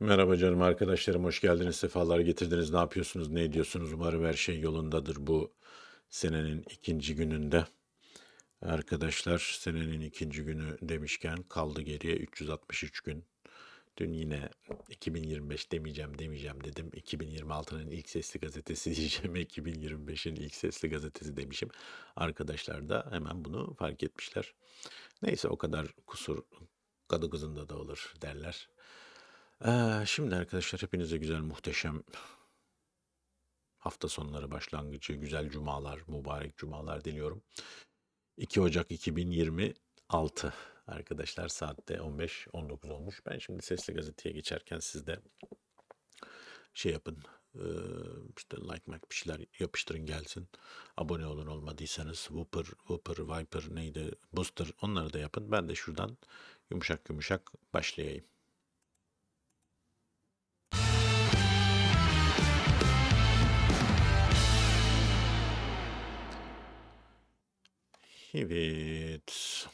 Merhaba canım arkadaşlarım, hoş geldiniz, sefalar getirdiniz. Ne yapıyorsunuz, ne ediyorsunuz? Umarım her şey yolundadır bu senenin ikinci gününde. Arkadaşlar, senenin ikinci günü demişken kaldı geriye 363 gün. Dün yine 2025 demeyeceğim demeyeceğim dedim. 2026'nın ilk sesli gazetesi diyeceğim. 2025'in ilk sesli gazetesi demişim. Arkadaşlar da hemen bunu fark etmişler. Neyse o kadar kusur kadı kızında da olur derler. Ee, şimdi arkadaşlar hepinize güzel muhteşem hafta sonları başlangıcı, güzel cumalar, mübarek cumalar diliyorum. 2 Ocak 2026 arkadaşlar saatte 15-19 olmuş. Ben şimdi sesli gazeteye geçerken siz de şey yapın işte like like bir şeyler yapıştırın gelsin. Abone olun olmadıysanız Whooper, Whooper, Viper neydi Booster onları da yapın. Ben de şuradan yumuşak yumuşak başlayayım. Evet.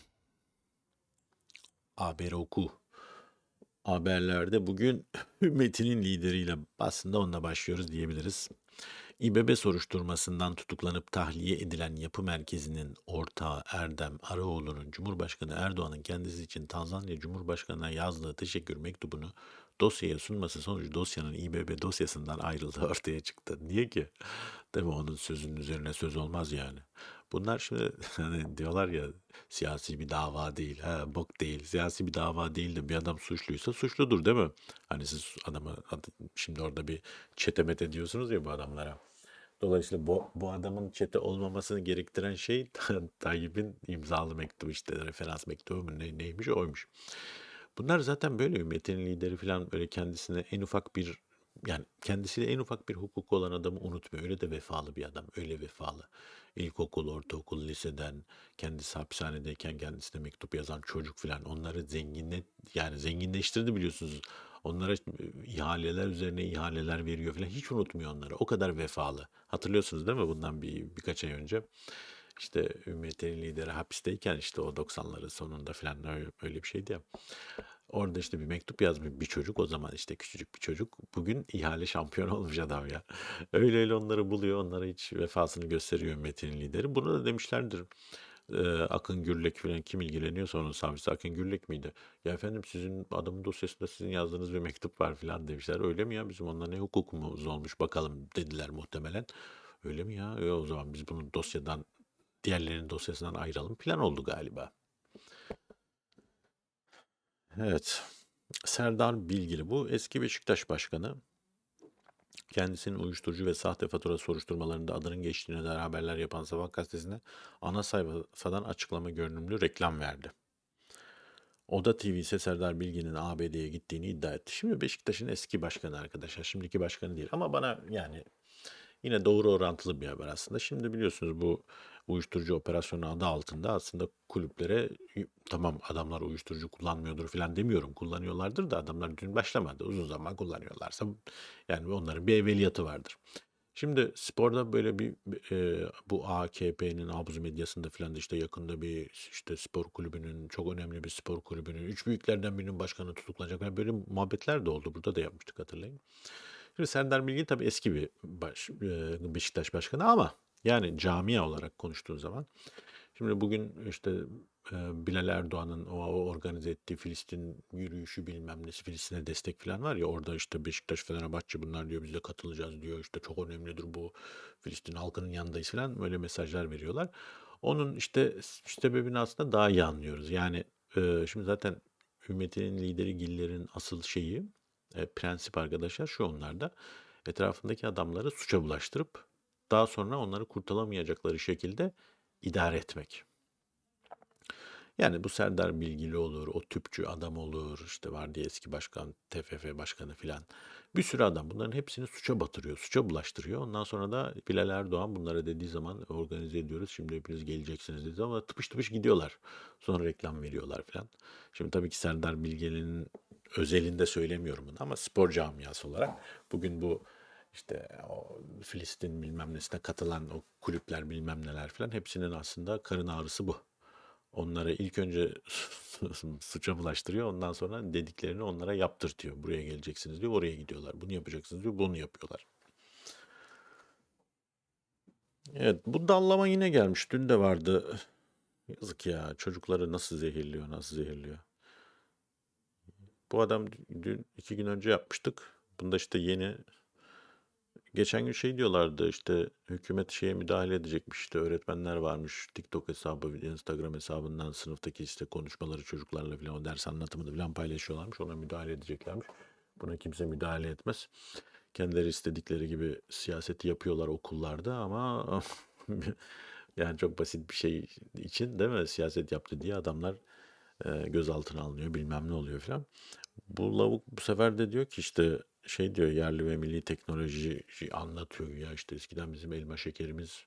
Haber oku. Haberlerde bugün Metin'in lideriyle aslında onunla başlıyoruz diyebiliriz. İBB soruşturmasından tutuklanıp tahliye edilen yapı merkezinin ortağı Erdem Araoğlu'nun Cumhurbaşkanı Erdoğan'ın kendisi için Tanzanya Cumhurbaşkanı'na yazdığı teşekkür mektubunu dosyaya sunması sonucu dosyanın İBB dosyasından ayrıldığı ortaya çıktı. Niye ki? Değil mi? Onun sözünün üzerine söz olmaz yani. Bunlar şimdi hani diyorlar ya siyasi bir dava değil, ha, bok değil. Siyasi bir dava değil de bir adam suçluysa suçludur değil mi? Hani siz adamı ad- şimdi orada bir çetemet ediyorsunuz ya bu adamlara. Dolayısıyla bu, bu adamın çete olmamasını gerektiren şey Tayyip'in imzalı mektubu işte referans mektubu mu ne, neymiş oymuş. Bunlar zaten böyle ümmetin lideri falan böyle kendisine en ufak bir yani kendisiyle en ufak bir hukuku olan adamı unutmuyor. Öyle de vefalı bir adam. Öyle vefalı. İlkokul, ortaokul, liseden, kendisi hapishanedeyken kendisine mektup yazan çocuk falan onları zenginle yani zenginleştirdi biliyorsunuz. Onlara ihaleler üzerine ihaleler veriyor falan. Hiç unutmuyor onları. O kadar vefalı. Hatırlıyorsunuz değil mi bundan bir birkaç ay önce? İşte Ümmet'in lideri hapisteyken işte o 90'ların sonunda falan öyle, öyle bir şeydi ya. Orada işte bir mektup yazmış bir çocuk o zaman işte küçücük bir çocuk. Bugün ihale şampiyonu olmuş adam ya. Öyle öyle onları buluyor onlara hiç vefasını gösteriyor Metin'in lideri. Bunu da demişlerdir. Akın Gürlek falan kim ilgileniyorsa onun savcısı Akın Gürlek miydi? Ya efendim sizin adamın dosyasında sizin yazdığınız bir mektup var falan demişler. Öyle mi ya bizim onunla ne hukukumuz olmuş bakalım dediler muhtemelen. Öyle mi ya? E, o zaman biz bunu dosyadan diğerlerinin dosyasından ayıralım plan oldu galiba. Evet. Serdar Bilgili bu eski Beşiktaş başkanı. Kendisinin uyuşturucu ve sahte fatura soruşturmalarında adının geçtiğine dair haberler yapan Sabah gazetesine ana sayfadan açıklama görünümlü reklam verdi. Oda TV ise Serdar Bilgin'in ABD'ye gittiğini iddia etti. Şimdi Beşiktaş'ın eski başkanı arkadaşlar. Şimdiki başkanı değil. Ama bana yani yine doğru orantılı bir haber aslında. Şimdi biliyorsunuz bu uyuşturucu operasyonu adı altında aslında kulüplere tamam adamlar uyuşturucu kullanmıyordur falan demiyorum. Kullanıyorlardır da adamlar dün başlamadı. Uzun zaman kullanıyorlarsa yani onların bir evveliyatı vardır. Şimdi sporda böyle bir e, bu AKP'nin abuz medyasında falan da işte yakında bir işte spor kulübünün çok önemli bir spor kulübünün üç büyüklerden birinin başkanı tutuklanacak. Yani böyle muhabbetler de oldu. Burada da yapmıştık hatırlayın. Şimdi Serdar Bilgin tabii eski bir baş, e, Beşiktaş başkanı ama yani camia olarak konuştuğun zaman şimdi bugün işte Bilal Erdoğan'ın o, o organize ettiği Filistin yürüyüşü bilmem nesi Filistin'e destek falan var ya orada işte Beşiktaş Fenerbahçe bunlar diyor biz de katılacağız diyor işte çok önemlidir bu Filistin halkının yanındayız falan böyle mesajlar veriyorlar. Onun işte sebebini aslında daha iyi anlıyoruz. Yani şimdi zaten hükümetinin lideri Giller'in asıl şeyi prensip arkadaşlar şu onlarda etrafındaki adamları suça bulaştırıp daha sonra onları kurtulamayacakları şekilde idare etmek. Yani bu Serdar Bilgili olur, o tüpçü adam olur, işte var diye eski başkan, TFF başkanı filan. Bir sürü adam bunların hepsini suça batırıyor, suça bulaştırıyor. Ondan sonra da Bilal Erdoğan bunlara dediği zaman organize ediyoruz. Şimdi hepiniz geleceksiniz dediği zaman tıpış tıpış gidiyorlar. Sonra reklam veriyorlar filan. Şimdi tabii ki Serdar Bilgeli'nin özelinde söylemiyorum bunu ama spor camiası olarak bugün bu işte o Filistin bilmem nesine katılan o kulüpler bilmem neler filan hepsinin aslında karın ağrısı bu. onlara ilk önce suça bulaştırıyor. Ondan sonra dediklerini onlara yaptırtıyor. Buraya geleceksiniz diyor. Oraya gidiyorlar. Bunu yapacaksınız diyor. Bunu yapıyorlar. Evet, bu dallama yine gelmiş. Dün de vardı. Yazık ya. Çocukları nasıl zehirliyor, nasıl zehirliyor. Bu adam dün iki gün önce yapmıştık. Bunda işte yeni geçen gün şey diyorlardı işte hükümet şeye müdahale edecekmiş işte öğretmenler varmış TikTok hesabı, Instagram hesabından sınıftaki işte konuşmaları çocuklarla falan o ders anlatımını falan paylaşıyorlarmış. Ona müdahale edeceklermiş. Buna kimse müdahale etmez. Kendileri istedikleri gibi siyaseti yapıyorlar okullarda ama yani çok basit bir şey için değil mi? Siyaset yaptı diye adamlar e, gözaltına alınıyor bilmem ne oluyor falan. Bu lavuk bu sefer de diyor ki işte şey diyor yerli ve milli teknoloji anlatıyor ya işte eskiden bizim elma şekerimiz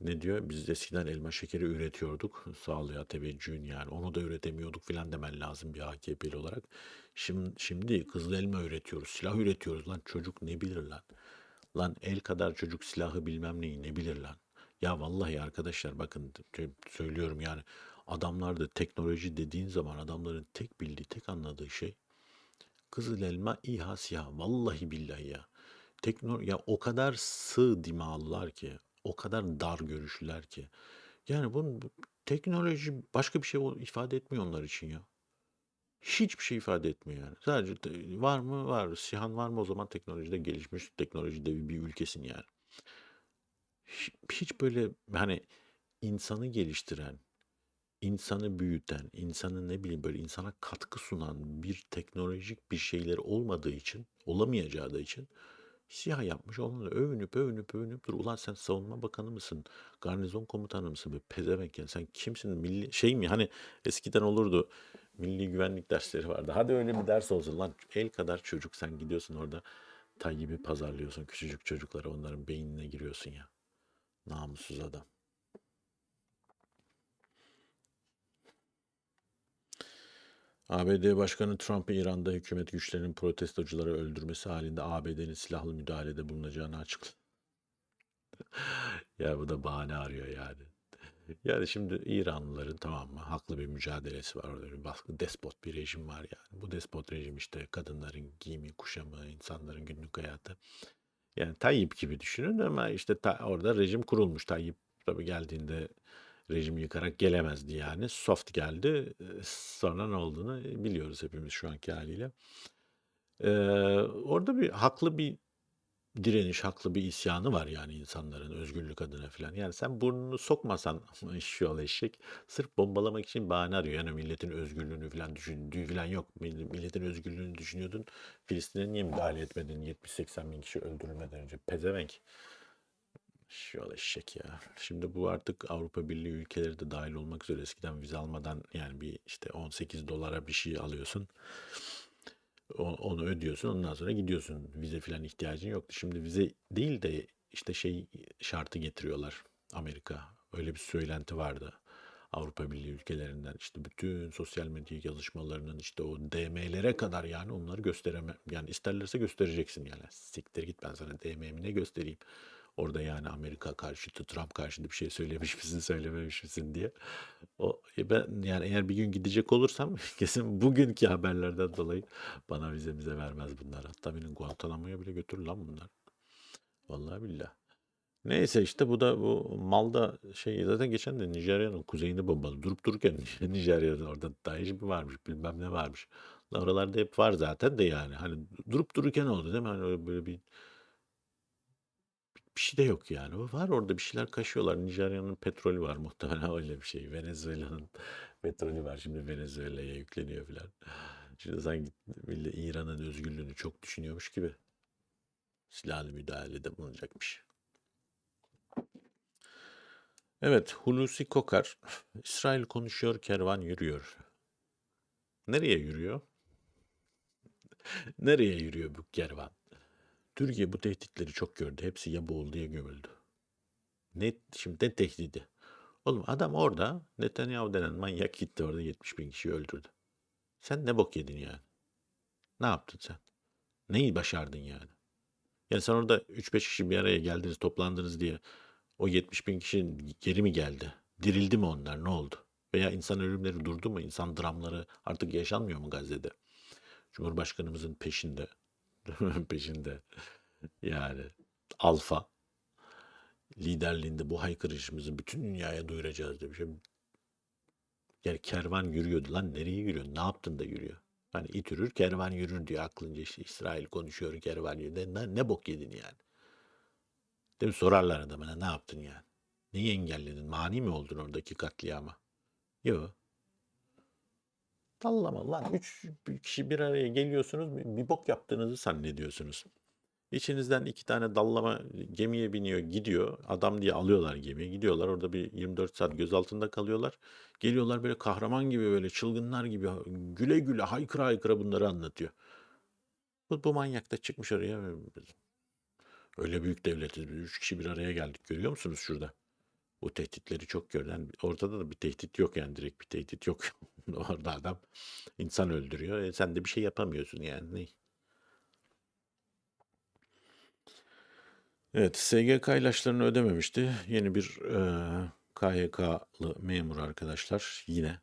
ne diyor? Biz eskiden elma şekeri üretiyorduk. Sağlığa teveccühün yani. Onu da üretemiyorduk filan demen lazım bir AKP'li olarak. Şimdi, şimdi kızıl elma üretiyoruz. Silah üretiyoruz lan. Çocuk ne bilir lan? Lan el kadar çocuk silahı bilmem neyi ne bilir lan? Ya vallahi arkadaşlar bakın söylüyorum yani adamlarda teknoloji dediğin zaman adamların tek bildiği, tek anladığı şey kızıl elma, İHA, SİHA. Vallahi billahi ya. Tekno ya o kadar sığ dimağlılar ki, o kadar dar görüşlüler ki. Yani bunun teknoloji başka bir şey ifade etmiyor onlar için ya. Hiçbir şey ifade etmiyor yani. Sadece var mı? Var. SİHA'n var mı? O zaman teknolojide gelişmiş, teknolojide bir, ülkesin yani. Hiç böyle hani insanı geliştiren, insanı büyüten, insanı ne bileyim böyle insana katkı sunan bir teknolojik bir şeyler olmadığı için, olamayacağı da için siyah yapmış. Onunla övünüp övünüp övünüp dur. Ulan sen savunma bakanı mısın? Garnizon komutanı mısın? Be pezevenk sen kimsin? Milli şey mi? Hani eskiden olurdu. Milli güvenlik dersleri vardı. Hadi öyle bir ders olsun lan. El kadar çocuk sen gidiyorsun orada Tayyip'i pazarlıyorsun. Küçücük çocuklara onların beynine giriyorsun ya. Namussuz adam. ABD Başkanı Trump'ın İran'da hükümet güçlerinin protestocuları öldürmesi halinde ABD'nin silahlı müdahalede bulunacağını açıkladı. ya bu da bahane arıyor yani. Yani şimdi İranlıların tamam mı haklı bir mücadelesi var orada bir baskı despot bir rejim var yani. Bu despot rejim işte kadınların giyimi, kuşamı, insanların günlük hayatı. Yani Tayyip gibi düşünün ama işte ta- orada rejim kurulmuş. Tayyip tabii geldiğinde rejimi yıkarak gelemezdi yani. Soft geldi. Sonra ne olduğunu biliyoruz hepimiz şu anki haliyle. Eee, orada bir haklı bir direniş, haklı bir isyanı var yani insanların özgürlük adına filan. Yani sen burnunu sokmasan eşşoğlu eşek sırf bombalamak için bahane arıyor. Yani milletin özgürlüğünü filan düşündüğü filan yok. Mill- Milletin özgürlüğünü düşünüyordun. Filistin'e niye müdahale etmedin 70-80 bin kişi öldürülmeden önce? Pezevenk. Şöyle eşek ya. Şimdi bu artık Avrupa Birliği ülkeleri de dahil olmak üzere eskiden vize almadan yani bir işte 18 dolara bir şey alıyorsun. Onu ödüyorsun ondan sonra gidiyorsun. Vize filan ihtiyacın yoktu. Şimdi vize değil de işte şey şartı getiriyorlar Amerika. Öyle bir söylenti vardı. Avrupa Birliği ülkelerinden işte bütün sosyal medya yazışmalarının işte o DM'lere kadar yani onları göstereme yani isterlerse göstereceksin yani. Siktir git ben sana DM'mi ne göstereyim. Orada yani Amerika karşıtı, Trump karşıtı bir şey söylemiş misin, söylememiş misin diye. O e ben yani eğer bir gün gidecek olursam kesin bugünkü haberlerden dolayı bana vize mize vermez bunlar. Hatta beni Guantanamo'ya bile götürür lan bunlar. Vallahi billah. Neyse işte bu da bu malda şey zaten geçen de Nijerya'nın kuzeyini bombaladı. Durup dururken Nijerya'da orada DAEŞ mi varmış bilmem ne varmış. Oralarda hep var zaten de yani. Hani durup dururken oldu değil mi? Hani öyle böyle bir bir şey de yok yani. Var orada bir şeyler kaşıyorlar. Nijerya'nın petrolü var muhtemelen öyle bir şey. Venezuela'nın petrolü var. Şimdi Venezuela'ya yükleniyor filan. Şimdi sanki millet İran'ın özgürlüğünü çok düşünüyormuş gibi. Silahlı müdahalede bulunacakmış. Evet, Hulusi Kokar. İsrail konuşuyor, kervan yürüyor. Nereye yürüyor? Nereye yürüyor bu kervan? Türkiye bu tehditleri çok gördü. Hepsi ya boğuldu ya gömüldü. Ne, şimdi ne tehdidi? Oğlum adam orada Netanyahu denen manyak gitti orada 70 bin kişiyi öldürdü. Sen ne bok yedin yani? Ne yaptın sen? Neyi başardın yani? Yani sen orada 3-5 kişi bir araya geldiniz, toplandınız diye o 70 bin kişi geri mi geldi? Dirildi mi onlar? Ne oldu? Veya insan ölümleri durdu mu? İnsan dramları artık yaşanmıyor mu Gazze'de? Cumhurbaşkanımızın peşinde. peşinde. Yani alfa liderliğinde bu haykırışımızı bütün dünyaya duyuracağız demiş. Yani kervan yürüyordu lan nereye yürüyor? Ne yaptın da yürüyor? Hani it yürür kervan yürür diyor aklınca işte İsrail konuşuyor kervan yürüyor. Ne, ne bok yedin yani? Değil mi? Sorarlar adamına ne yaptın yani? Neyi engelledin? Mani mi oldun oradaki katliama? Yok. Dallama lan. Üç kişi bir araya geliyorsunuz. Bir bok yaptığınızı zannediyorsunuz. İçinizden iki tane dallama gemiye biniyor gidiyor. Adam diye alıyorlar gemiye gidiyorlar. Orada bir 24 saat gözaltında kalıyorlar. Geliyorlar böyle kahraman gibi böyle çılgınlar gibi güle güle haykıra haykıra bunları anlatıyor. Bu, bu manyak da çıkmış oraya. Öyle büyük devletiz. Üç kişi bir araya geldik. Görüyor musunuz şurada? Bu tehditleri çok gören. Ortada da bir tehdit yok yani direkt bir tehdit yok. Orada adam insan öldürüyor. E sen de bir şey yapamıyorsun yani. Ne? Evet, SGK ilaçlarını ödememişti. Yeni bir e, KYK'lı memur arkadaşlar yine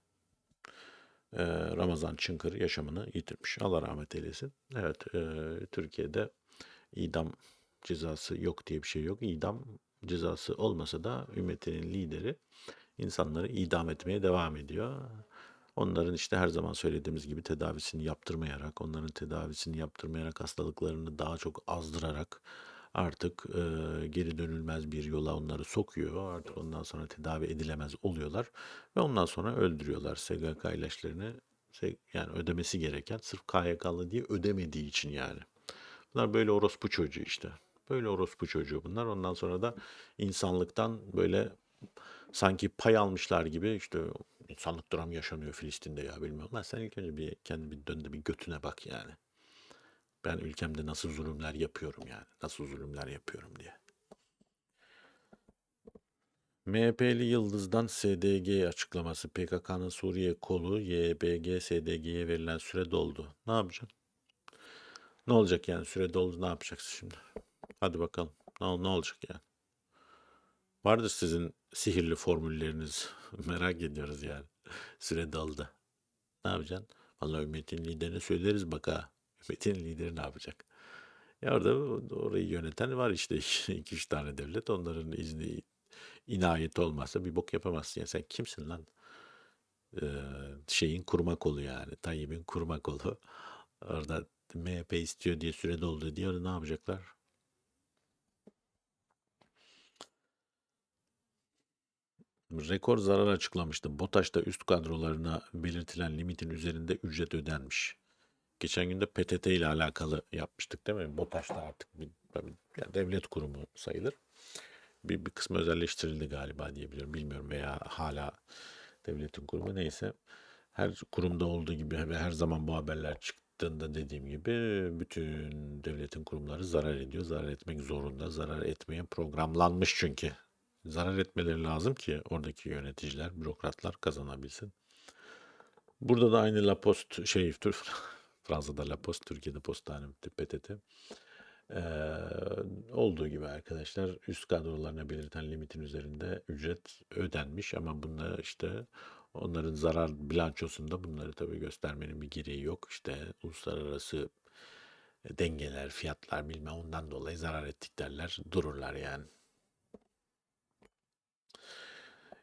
e, Ramazan Çınkır yaşamını yitirmiş. Allah rahmet eylesin. Evet, e, Türkiye'de idam cezası yok diye bir şey yok. İdam cezası olmasa da ümmetinin lideri insanları idam etmeye devam ediyor. Onların işte her zaman söylediğimiz gibi tedavisini yaptırmayarak, onların tedavisini yaptırmayarak hastalıklarını daha çok azdırarak artık e, geri dönülmez bir yola onları sokuyor. Artık ondan sonra tedavi edilemez oluyorlar ve ondan sonra öldürüyorlar SGK ilaçlarını yani ödemesi gereken sırf KYK'lı diye ödemediği için yani. Bunlar böyle orospu çocuğu işte. Böyle orospu çocuğu bunlar. Ondan sonra da insanlıktan böyle sanki pay almışlar gibi işte insanlık dram yaşanıyor Filistin'de ya bilmiyorum. Lan sen ilk önce bir kendi bir dön de bir götüne bak yani. Ben ülkemde nasıl zulümler yapıyorum yani. Nasıl zulümler yapıyorum diye. MHP'li Yıldız'dan SDG açıklaması. PKK'nın Suriye kolu YPG SDG'ye verilen süre doldu. Ne yapacaksın? Ne olacak yani süre doldu ne yapacaksın şimdi? Hadi bakalım. Ne, ne olacak yani? Vardır sizin sihirli formülleriniz. Merak ediyoruz yani. Süre doldu. Ne yapacaksın? Vallahi ümmetin liderine söyleriz bak ha. Ümmetin lideri ne yapacak? Ya orada orayı yöneten var işte iki üç tane devlet. Onların izni inayet olmazsa bir bok yapamazsın. Ya sen kimsin lan? Ee, şeyin kurma kolu yani. Tayyip'in kurma kolu. Orada MHP istiyor diye süre doldu diye ne yapacaklar? Rekor zarar açıklamıştı. BOTAŞ'ta üst kadrolarına belirtilen limitin üzerinde ücret ödenmiş. Geçen gün de PTT ile alakalı yapmıştık değil mi? BOTAŞ'ta artık bir, bir devlet kurumu sayılır. Bir, bir kısmı özelleştirildi galiba diyebilirim. Bilmiyorum veya hala devletin kurumu neyse. Her kurumda olduğu gibi ve her zaman bu haberler çıktığında dediğim gibi bütün devletin kurumları zarar ediyor. Zarar etmek zorunda. Zarar etmeye programlanmış çünkü. Zarar etmeleri lazım ki oradaki yöneticiler, bürokratlar kazanabilsin. Burada da aynı La Poste şey Fransa'da La Poste, Türkiye'de Postane PTT. Ee, olduğu gibi arkadaşlar üst kadrolarına belirten limitin üzerinde ücret ödenmiş ama bunda işte onların zarar bilançosunda bunları tabii göstermenin bir gereği yok. İşte uluslararası dengeler, fiyatlar bilmem ondan dolayı zarar ettik derler dururlar yani.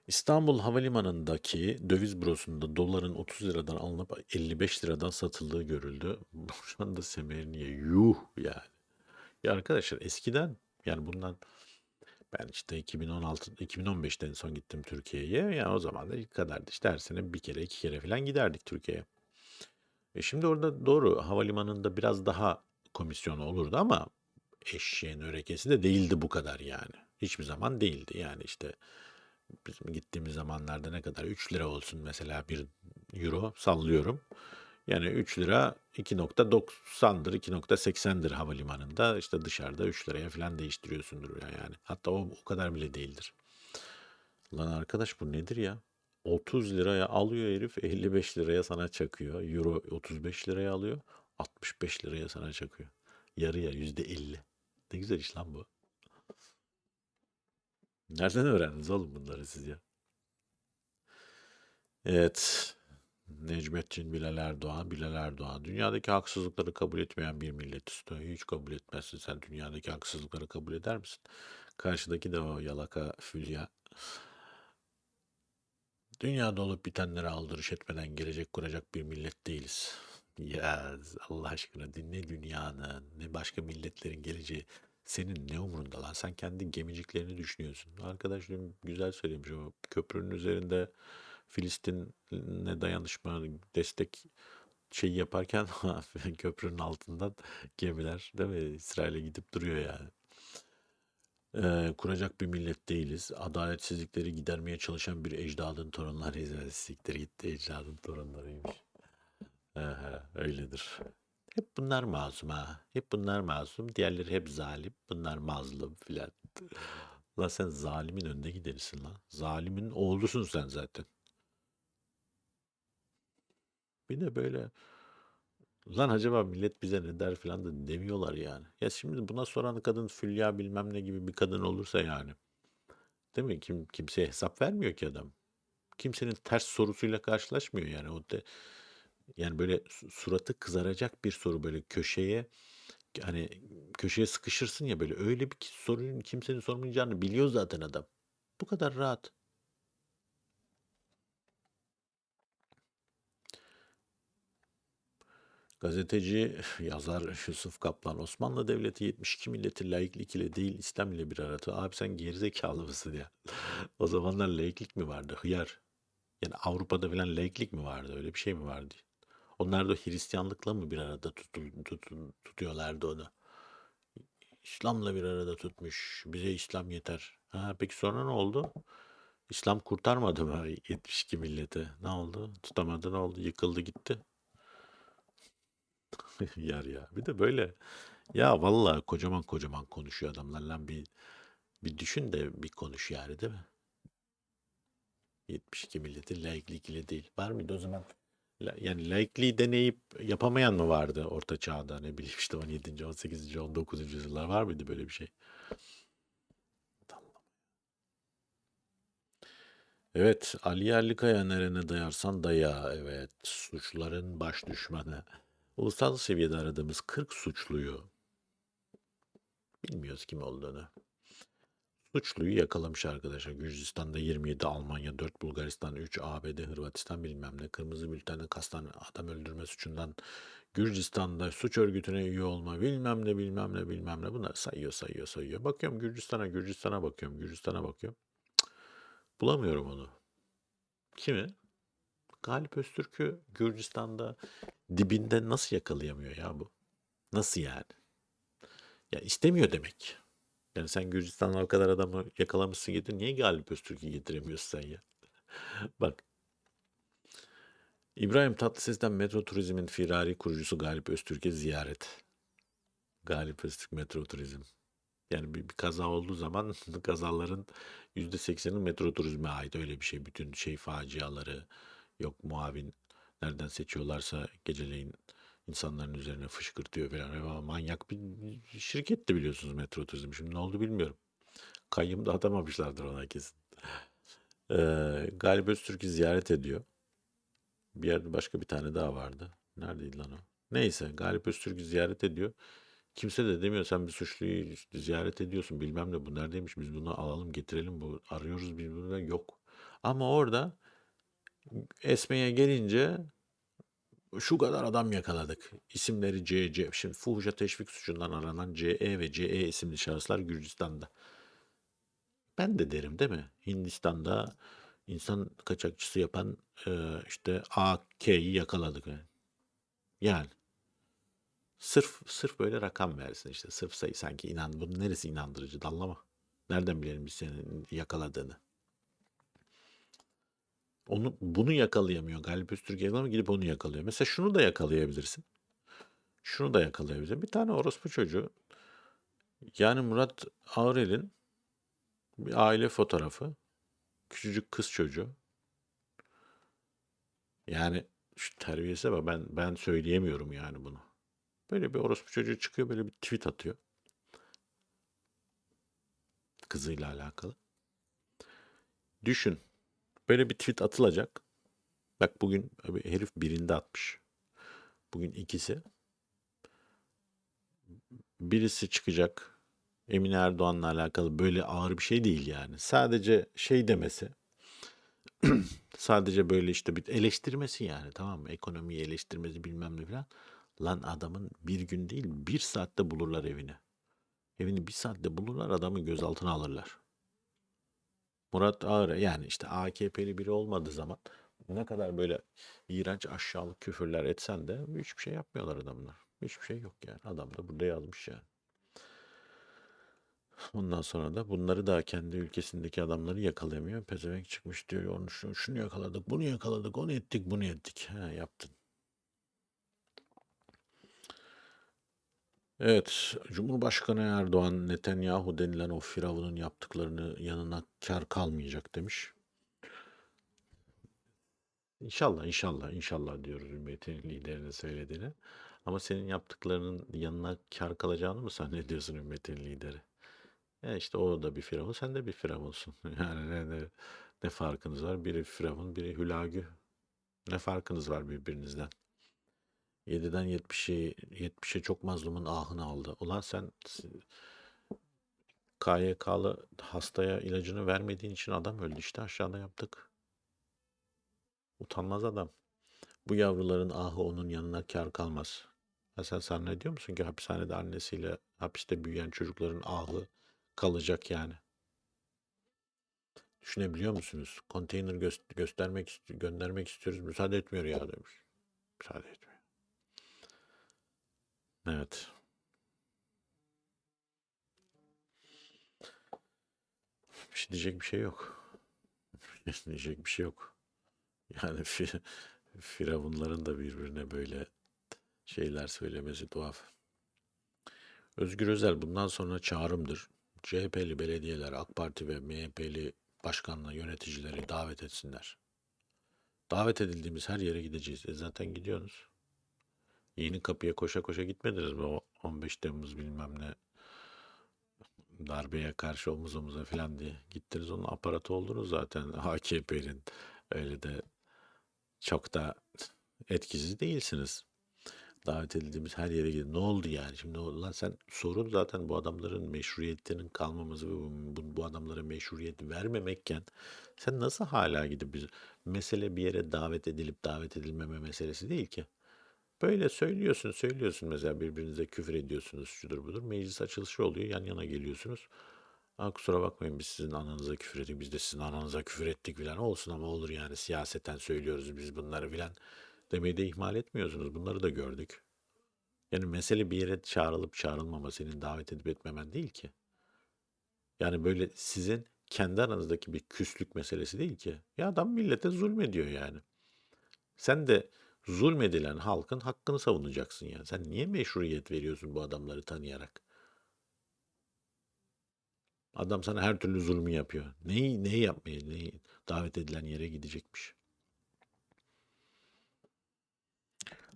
İstanbul Havalimanı'ndaki döviz bürosunda doların 30 liradan alınıp 55 liradan satıldığı görüldü. Şu anda Semerniye yuh yani. Ya arkadaşlar eskiden yani bundan ben işte 2016 2015'te en son gittim Türkiye'ye. Ya yani o zaman da ilk kadardı. İşte her sene bir kere iki kere falan giderdik Türkiye'ye. E şimdi orada doğru havalimanında biraz daha komisyon olurdu ama eşeğin örekesi de değildi bu kadar yani. Hiçbir zaman değildi. Yani işte bizim gittiğimiz zamanlarda ne kadar 3 lira olsun mesela bir euro sallıyorum. Yani 3 lira 2.90'dır 2.80'dir havalimanında işte dışarıda 3 liraya falan değiştiriyorsundur yani. Hatta o, o kadar bile değildir. Lan arkadaş bu nedir ya? 30 liraya alıyor herif 55 liraya sana çakıyor. Euro 35 liraya alıyor 65 liraya sana çakıyor. Yarıya %50. Ne güzel iş lan bu. Nereden öğrendiniz oğlum bunları siz ya? Evet. Necmettin Bilal Erdoğan, Bilal Erdoğan. Dünyadaki haksızlıkları kabul etmeyen bir millet istiyor. Hiç kabul etmezsin. Sen dünyadaki haksızlıkları kabul eder misin? Karşıdaki de o yalaka Fülya. Dünyada olup bitenlere aldırış etmeden gelecek kuracak bir millet değiliz. Ya Allah aşkına dinle dünyanın, ne başka milletlerin geleceği. Senin ne umurunda lan? Sen kendi gemiciklerini düşünüyorsun. Arkadaş dün güzel söylemiş o köprünün üzerinde Filistin'e dayanışma, destek şey yaparken köprünün altından gemiler değil mi? İsrail'e gidip duruyor yani. Ee, kuracak bir millet değiliz. Adaletsizlikleri gidermeye çalışan bir ecdadın torunlarıyız. Evet, Siktir gitti ecdadın torunlarıymış. Öyledir. Hep bunlar masum ha. Hep bunlar masum. Diğerleri hep zalim. Bunlar mazlum filan. Lan sen zalimin önde giderisin lan. Zalimin oğlusun sen zaten. Bir de böyle lan acaba millet bize ne der filan da demiyorlar yani. Ya şimdi buna soran kadın Fülya bilmem ne gibi bir kadın olursa yani. Değil mi? Kim kimseye hesap vermiyor ki adam. Kimsenin ters sorusuyla karşılaşmıyor yani. O de, yani böyle su- suratı kızaracak bir soru böyle köşeye hani köşeye sıkışırsın ya böyle öyle bir sorunun kimsenin sormayacağını biliyor zaten adam. Bu kadar rahat. Gazeteci, yazar Yusuf Kaplan, Osmanlı Devleti 72 milleti laiklik ile değil İslam ile bir arada. Abi sen gerizekalı mısın ya? O zamanlar laiklik mi vardı? Hıyar. Yani Avrupa'da falan laiklik mi vardı? Öyle bir şey mi vardı? Onlar da Hristiyanlıkla mı bir arada tutul, tutun, tutuyorlardı onu? İslam'la bir arada tutmuş. Bize İslam yeter. Ha, peki sonra ne oldu? İslam kurtarmadı mı 72 milleti? Ne oldu? Tutamadı ne oldu? Yıkıldı gitti. Yer ya. Bir de böyle ya vallahi kocaman kocaman konuşuyor adamlar lan bir bir düşün de bir konuş yani değil mi? 72 milleti laiklik ile değil. Var mıydı o zaman? Yani laikliği deneyip yapamayan mı vardı orta çağda ne bileyim işte 17. 18. 19. yüzyıllar var mıydı böyle bir şey? Evet Ali Yerlikaya nerene dayarsan daya evet suçların baş düşmanı. Ulusal seviyede aradığımız 40 suçluyu bilmiyoruz kim olduğunu. Suçluyu yakalamış arkadaşlar. Gürcistan'da 27, Almanya 4, Bulgaristan 3, ABD, Hırvatistan bilmem ne. Kırmızı bültenle kastan adam öldürme suçundan Gürcistan'da suç örgütüne üye olma bilmem ne bilmem ne bilmem ne. Bunlar sayıyor sayıyor sayıyor. Bakıyorum Gürcistan'a Gürcistan'a bakıyorum Gürcistan'a bakıyorum. Bulamıyorum onu. Kimi? Galip Öztürk'ü Gürcistan'da dibinde nasıl yakalayamıyor ya bu? Nasıl yani? Ya istemiyor demek. Yani sen Gürcistan'da o kadar adamı yakalamışsın getir. Niye Galip Öztürk'ü getiremiyorsun sen ya? Bak İbrahim Tatlıses'ten Metro Turizm'in firari kurucusu Galip Öztürk'e ziyaret. Galip Öztürk Metro Turizm. Yani bir, bir kaza olduğu zaman kazaların %80'i metro turizme ait öyle bir şey. Bütün şey faciaları yok muavin nereden seçiyorlarsa geceleyin insanların üzerine fışkırtıyor falan. Ya manyak bir şirketti biliyorsunuz metro turizm. Şimdi ne oldu bilmiyorum. Kayyım da atamamışlardır ona kesin. Ee, Galip Öztürk'ü ziyaret ediyor. Bir yerde başka bir tane daha vardı. Neredeydi lan o? Neyse Galip Öztürk'ü ziyaret ediyor. Kimse de demiyor sen bir suçluyu ziyaret ediyorsun bilmem ne bu neredeymiş biz bunu alalım getirelim bu arıyoruz biz bunu yok. Ama orada Esme'ye gelince şu kadar adam yakaladık. İsimleri CC. Şimdi fuhuşa teşvik suçundan aranan CE ve CE isimli şahıslar Gürcistan'da. Ben de derim değil mi? Hindistan'da insan kaçakçısı yapan e, işte AK'yi yakaladık. Yani. sırf sırf böyle rakam versin işte. Sırf sayı sanki inan. Bunun neresi inandırıcı dallama. Nereden bilelim biz senin yakaladığını? Onu bunu yakalayamıyor. Galip Öztürk yakalama gidip onu yakalıyor. Mesela şunu da yakalayabilirsin. Şunu da yakalayabilirsin. Bir tane orospu çocuğu yani Murat Ağrel'in bir aile fotoğrafı. Küçücük kız çocuğu. Yani şu terbiyesize bak ben ben söyleyemiyorum yani bunu. Böyle bir orospu çocuğu çıkıyor böyle bir tweet atıyor. Kızıyla alakalı. Düşün. Böyle bir tweet atılacak. Bak bugün abi herif birinde atmış. Bugün ikisi. Birisi çıkacak. Emine Erdoğan'la alakalı böyle ağır bir şey değil yani. Sadece şey demesi. sadece böyle işte bir eleştirmesi yani tamam mı? Ekonomiyi eleştirmesi bilmem ne falan. Lan adamın bir gün değil bir saatte bulurlar evini. Evini bir saatte bulurlar adamı gözaltına alırlar. Murat Ağır yani işte AKP'li biri olmadığı zaman ne kadar böyle iğrenç aşağılık küfürler etsen de hiçbir şey yapmıyorlar adamlar. Hiçbir şey yok yani. Adam da burada yazmış yani. Ondan sonra da bunları da kendi ülkesindeki adamları yakalayamıyor. Pezevenk çıkmış diyor. Onu şunu, şunu yakaladık, bunu yakaladık, onu ettik, bunu ettik. Ha, yaptın. Evet, Cumhurbaşkanı Erdoğan Netanyahu denilen o firavunun yaptıklarını yanına kar kalmayacak demiş. İnşallah, inşallah, inşallah diyoruz ümmetin liderine söylediğini. Ama senin yaptıklarının yanına kar kalacağını mı zannediyorsun ümmetin lideri? Ya işte o da bir firavun, sen de bir firavunsun. Yani ne, ne, ne farkınız var? Biri firavun, biri hülagü. Ne farkınız var birbirinizden? 7'den 70'e 70'e çok mazlumun ahını aldı. Ulan sen KYK'lı hastaya ilacını vermediğin için adam öldü işte aşağıda yaptık. Utanmaz adam. Bu yavruların ahı onun yanına kar kalmaz. Ha sen zannediyor musun ki hapishanede annesiyle hapiste büyüyen çocukların ahı kalacak yani? Düşünebiliyor musunuz? Konteyner gö- göstermek göndermek istiyoruz. Müsaade etmiyor ya demiş. Müsaade etmiyor. Evet. Bir şey diyecek bir şey yok. diyecek bir şey yok. Yani fi- firavunların da birbirine böyle şeyler söylemesi tuhaf. Özgür Özel bundan sonra çağrımdır. CHP'li belediyeler, AK Parti ve MHP'li başkanla yöneticileri davet etsinler. Davet edildiğimiz her yere gideceğiz. E zaten gidiyorsunuz. Yeni kapıya koşa koşa gitmediniz mi? O 15 Temmuz bilmem ne darbeye karşı omuz omuza falan diye gittiniz. Onun aparatı oldunuz zaten AKP'nin. Öyle de çok da etkisiz değilsiniz. Davet edildiğimiz her yere gidin. Ne oldu yani? Şimdi lan sen sorun zaten bu adamların meşruiyetinin kalmaması ve bu, bu adamlara meşruiyet vermemekken sen nasıl hala gidip biz mesele bir yere davet edilip davet edilmeme meselesi değil ki. Böyle söylüyorsun, söylüyorsun mesela birbirinize küfür ediyorsunuz, şudur budur. Meclis açılışı oluyor, yan yana geliyorsunuz. Aa, kusura bakmayın biz sizin ananıza küfür ettik, biz de sizin ananıza küfür ettik filan olsun ama olur yani siyaseten söylüyoruz biz bunları filan demeyi de ihmal etmiyorsunuz. Bunları da gördük. Yani mesele bir yere çağrılıp çağrılmama, senin davet edip etmemen değil ki. Yani böyle sizin kendi aranızdaki bir küslük meselesi değil ki. Ya adam millete zulmediyor yani. Sen de zulmedilen halkın hakkını savunacaksın yani. Sen niye meşruiyet veriyorsun bu adamları tanıyarak? Adam sana her türlü zulmü yapıyor. Neyi, neyi yapmaya, neyi davet edilen yere gidecekmiş.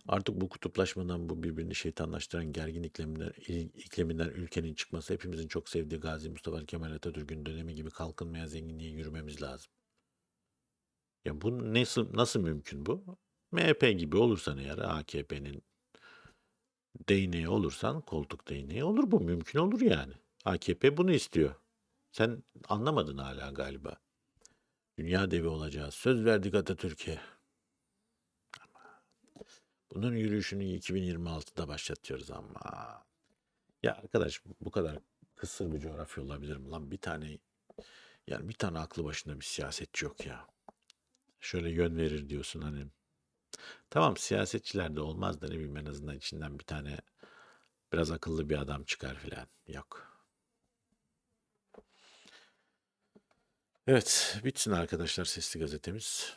Artık bu kutuplaşmadan, bu birbirini şeytanlaştıran gergin ikliminden, ikliminden ülkenin çıkması hepimizin çok sevdiği Gazi Mustafa Kemal Atatürk'ün dönemi gibi kalkınmaya, zenginliğe yürümemiz lazım. Ya bu nasıl, nasıl mümkün bu? MHP gibi olursan eğer AKP'nin değneği olursan koltuk değneği olur bu mümkün olur yani. AKP bunu istiyor. Sen anlamadın hala galiba. Dünya devi olacağız. Söz verdik Atatürk'e. Bunun yürüyüşünü 2026'da başlatıyoruz ama. Ya arkadaş bu kadar kısır bir coğrafya olabilir mi lan? Bir tane yani bir tane aklı başında bir siyasetçi yok ya. Şöyle yön verir diyorsun hani. Tamam siyasetçilerde olmaz da ne bileyim en azından içinden bir tane biraz akıllı bir adam çıkar filan. Yok. Evet bitsin arkadaşlar sesli gazetemiz.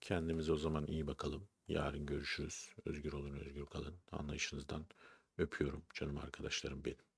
Kendimize o zaman iyi bakalım. Yarın görüşürüz. Özgür olun, özgür kalın. Anlayışınızdan öpüyorum canım arkadaşlarım benim.